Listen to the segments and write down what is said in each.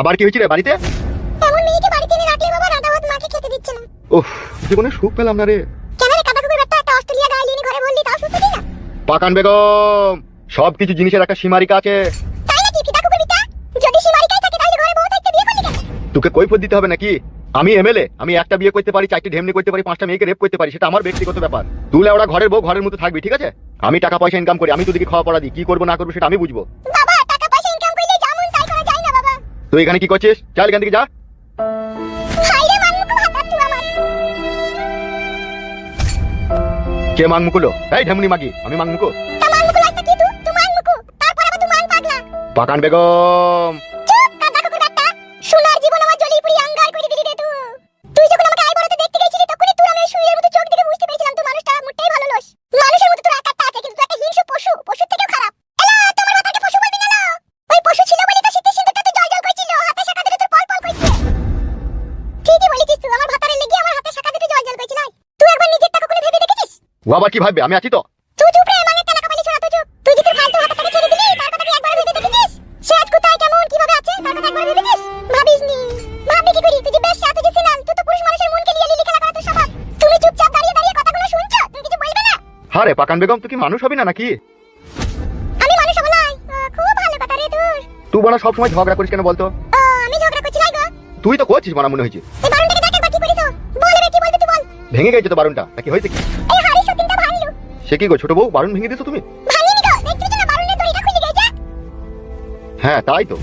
আবার কি হয়েছে রে বাড়িতে? এমন মেয়েকে বাড়িতে এনে রাখলে বাবা রাধা ভাত মাকে খেতে দিচ্ছে না। ওহ জীবনে সুখ পেলাম না রে। কেন রে কাদা কুকুর একটা অস্ট্রেলিয়া গায়ে নিয়ে ঘরে বললি তাও সুস্থ না? পাকান বেগম সব কিছু জিনিসের একটা সীমারিকা আছে। তাই নাকি ফিদা কুকুর বিটা যদি সীমারিকাই থাকে তাহলে ঘরে বউ থাকতে বিয়ে করলি কেন? তোকে কৈফত দিতে হবে নাকি? আমি এমএলএ আমি একটা বিয়ে করতে পারি চারটি ঢেমনি করতে পারি পাঁচটা মেয়েকে রেপ করতে পারি সেটা আমার ব্যক্তিগত ব্যাপার। তুলে ওরা ঘরের বউ ঘরের মতো থাকবি ঠিক আছে? আমি টাকা পয়সা ইনকাম করি আমি তোদেরকে খাওয়া পড়া দিই কি করব না করব সেটা আমি বুঝব। তুই এখানে কি করছিস? চল এখান থেকে যা। কে মাং মুকুলো এই ঢেমনি মাগি আমি মাং মুকু তা? ও আবার কি ভাববে? আমি আছি তো। তুই চুপ রে মানে টাকা পালি ছড়া তুই চুপ। তুই যদি ফালতু হাতটাকে ছেড়ে দিলি তার কথা কি একবার ভেবে দেখেছিস? সে আজ কোথায় কেমন কীভাবে আছে তার কথা একবার ভেবেছিস ভাবিসনি। ভাববি কি করি? তুই যে বেশ সাথে যে তুই তো পুরুষ মানুষের মনকে নিয়ে লিলি খেলা করা তোর স্বভাব। তুমি চুপচাপ দাঁড়িয়ে দাঁড়িয়ে কথাগুলো শুনছো? তুমি কিছু বলবে না? পাকান বেগম তুই কি মানুষ হবি না নাকি? আমি মানুষ হব নাই। খুব ভালো কথা রে তোর। তুই বলা সবসময় ঝগড়া করিস কেন বলতো? আমি ঝগড়া করছি লাই গো। তুই তো করছিস মানা মনে হয়েছে এই বারণটাকে দেখ একবার কি করিস বল রে কি বলবি তুই বল ভেঙে গেছে তো বারুনটা? নাকি হয়েছে কি? সে কি গো ছোট বউ? বারুন ভেঙে দিছো তুমি? না হ্যাঁ তাই তো।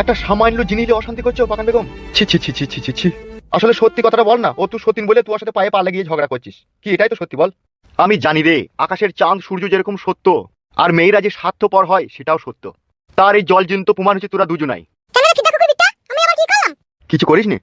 একটা সামান্য জিনিস অশান্তি করছ পাকান বেগম। ছি ছি ছি ছি ছি ছি ছি। আসলে সত্যি কথাটা বল না ও তুই সতীন বলে তোর সাথে পায়ে পা লাগিয়ে ঝগড়া করছিস। কি এটাই তো সত্যি বল? আমি জানি রে আকাশের চাঁদ সূর্য যেরকম সত্য আর মেয়েরা যে স্বার্থপর হয় সেটাও সত্য। তার এই জল জন্ত প্রমাণ হচ্ছে তোরা দুজনাই। কিছু করিসনি?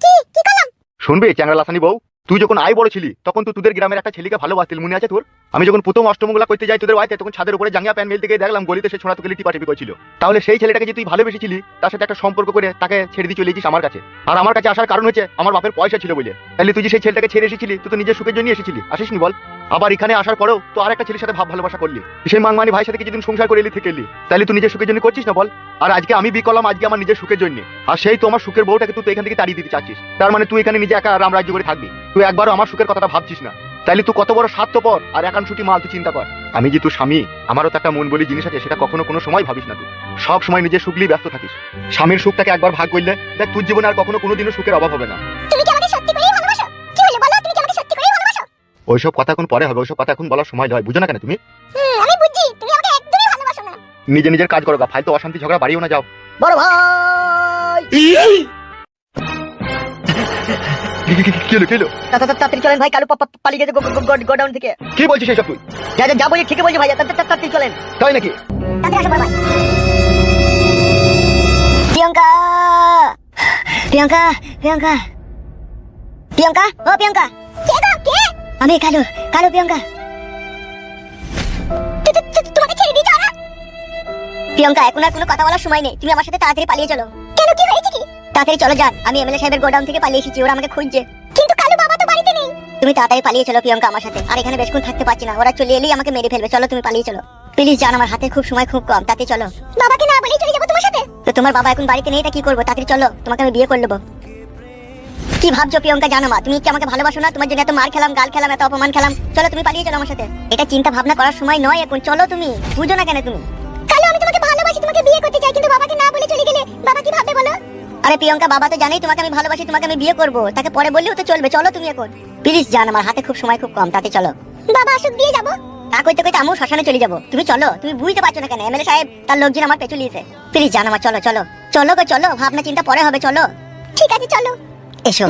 কি কি করলাম? শুনবে চ্যাংরা লাসানি বউ? তুই যখন আই বড় ছিলি, তখন তুই তোদের গ্রামের একটা ছেলেকে ভালোবাসতিল, মনে আছে তোর? আমি যখন প্রথম অষ্টমঙ্গলা করতে যাই তোদের বাড়িতে, তখন ছাদের উপরে জাঙ্গিয়া প্যান মেলতে গিয়ে দেখলাম গলিতে সে ছোড়া তোকে টিপাটিপি করছিল। তাহলে সেই ছেলেটাকে যে তুই ভালোবেসেছিলি, তার সাথে একটা সম্পর্ক করে তাকে ছেড়ে দিয়ে চলে গেছিস আমার কাছে। আর আমার কাছে আসার কারণ হচ্ছে, আমার বাপের পয়সা ছিল বলে। তাহলে তুই যে সেই ছেলেটাকে ছেড়ে এসেছিলি, তুই তো নিজের সুখের জন্য এসেছিলি। আসিসনি বল। আবার এখানে আসার পরেও তো আর একটা ছেলের সাথে ভাব ভালোবাসা করলি। সেই মাংমানি ভাইয়ের সাথে কিছুদিন সংসার করে এলি থেকে এলি তাহলে তুই নিজের সুখের জন্য করছিস না বল? আর আজকে আমি বি করলাম, আজকে আমার নিজের সুখের জন্য। আর সেই তো আমার সুখের বউটাকে তুই এখান থেকে তাড়িয়ে দিতে চাচ্ছিস। তার মানে তুই এখানে নিজে একা রাম রাজ্য করে থাকবি। তুই একবারও আমার সুখের কথাটা ভাবছিস না। তাইলে তুই কত বড় স্বার্থপর আর একাংশটি মাল তুই চিন্তা কর। আমি যে তুই স্বামী, আমারও তো একটা মন বলি জিনিস আছে, সেটা কখনো কোনো সময় ভাবিস না তুই। সব সময় নিজের সুখ ব্যস্ত থাকিস। স্বামীর সুখটাকে একবার ভাগ করলে, দেখ তোর জীবনে আর কখনো কোনো কোনোদিনও সুখের অভাব হবে না। ওইসব কথা এখন পরে হবে ওইসব কথা এখন বলার সময় নয় বুঝো না কেন তুমি? আমি বুঝছি তুমি আমাকে একদমই ভালোবাসো না। নিজে নিজের কাজ করো গা ফালতু অশান্তি ঝগড়া বাড়িও না যাও। বড় ভাই! তাড়াতাড়ি চলেন কালু পালিয়ে গেছে গোডাউন থেকে। কি বলছিস এসব তুই? যা যা- বলি ঠিকই বলছি তাড়াতাড়ি চলেন। তাই নাকি? প্রিয়ঙ্কা! প্রিয়ঙ্কা প্রিয়ঙ্কা। প্রিয়ঙ্কা ও প্রিয়ঙ্কা। আমি কালু কালু প্রিয়ঙ্কা। তোমাকে ছেড়ে দিয়েছ ওরা প্রিয়ঙ্কা, এখন আর কোনো কথা বলার সময় নেই। তুমি আমার সাথে তাড়াতাড়ি পালিয়ে চলো। কেন, কি হয়েছে কি? তাড়াতাড়ি চলো, যান। আমি এমএলএ সাহেবের গোডাউন থেকে পালিয়ে এসেছি, ওরা আমাকে খুঁজছে। কিন্তু কালু বাবা তো বাড়িতে নেই। তুমি তাড়াতাড়ি পালিয়ে চলো, প্রিয়ঙ্কা, আমার সাথে। আর এখানে বেশক্ষণ থাকতে পারছি না। ওরা চলে এলেই আমাকে মেরে ফেলবে। চলো, তুমি পালিয়ে চলো। প্লিজ জান আমার হাতে খুব সময় খুব কম। তাতে চলো। বাবাকে না চলে যাব তোমার সাথে? তো তোমার বাবা এখন বাড়িতে নেই, তা কি করব? তাড়াতাড়ি চলো, তোমাকে আমি বিয়ে করে নেব। কি ভাবছ প্রিয়ঙ্কা? জানো মা, তুমি কি আমাকে ভালোবাসো না? তোমার জন্য এত মার খেলাম, গাল খেলাম, এত অপমান খেলাম। চলো তুমি পালিয়ে চলো আমার সাথে। এটা চিন্তা ভাবনা করার সময় নয় এখন। চলো তুমি। বুঝো না কেন তুমি? কালো, আমি তোমাকে ভালোবাসি, তোমাকে বিয়ে করতে চাই, কিন্তু বাবাকে না বলে চলে গেলে বাবা কি ভাববে বলো? আরে প্রিয়ঙ্কা, বাবা তো জানেই তোমাকে আমি ভালোবাসি, তোমাকে আমি বিয়ে করব। তাকে পরে বললেও তো চলবে। চলো তুমি এখন। প্লিজ জান, আমার হাতে খুব সময় খুব কম। তাতে চলো। বাবা, আসুক দিয়ে যাব। তা কইতে কইতে আমিও শ্মশানে চলে যাব। তুমি চলো। তুমি বুঝতে পারছ না কেন? এমএলএ সাহেব, তার লোকজন আমার পেছু লিয়েছে প্লিজ জান, আমার চলো চলো। চলো গো, চলো। ভাবনা চিন্তা পরে হবে, চলো। ঠিক আছে, চলো। এসো।